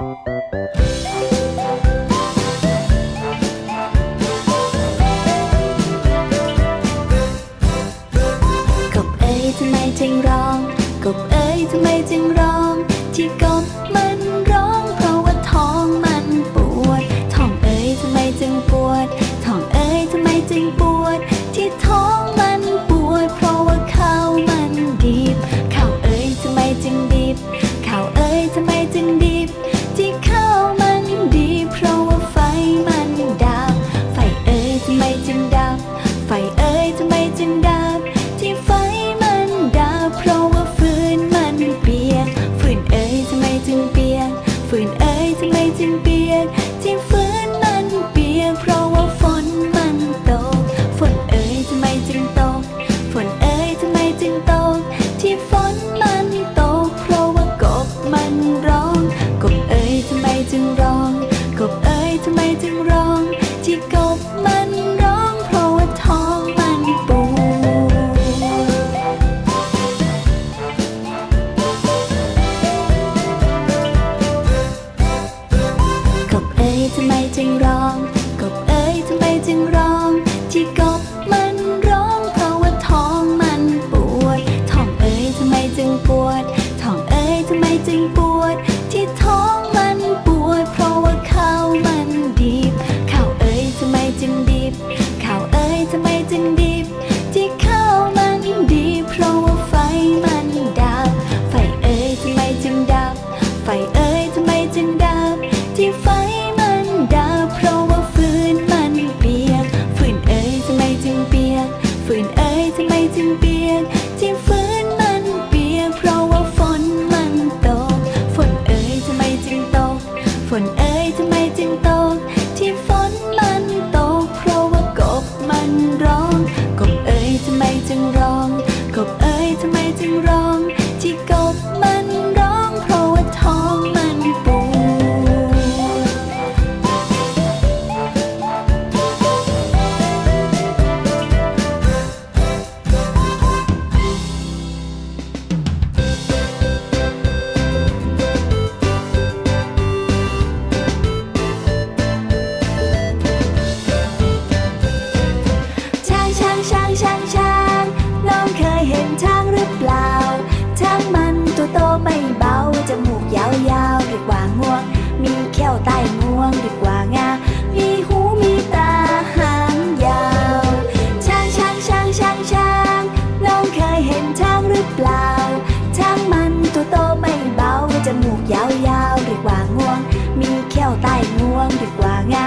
กบเอ๋ยทำไมจึงร้อง กบเอ๋ยทำไมจึงร้อง ที่กบ สิ่งใม่จึงเปลี่ยนที่ฝื ทำไมจึงร้อง ช้างหรือเปล่า ช้างมันตัวโตไม่เบา จมูกยาวๆเรียกว่างวง มีเขี้ยวใต้งวงเรียกว่างา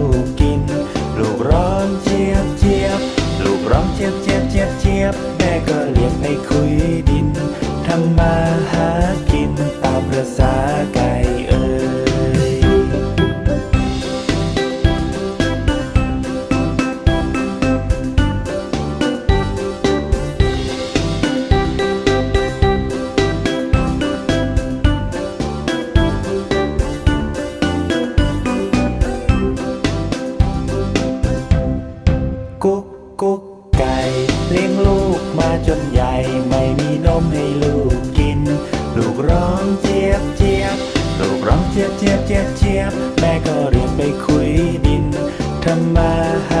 ก ภาษาไก่เอ่ยกุ๊กกุ๊กไก่ เลี้ยงลูกมาจนใหญ่ ไม่มีนมให้ลูกกิน ลูกร้องเจี๊ยบเจี๊ยบลูกร้องเจี๊ยบเจี๊ยบเจี๊ยบเจี๊ยบแม่ก็เรียกไปคุยดินทำมาหา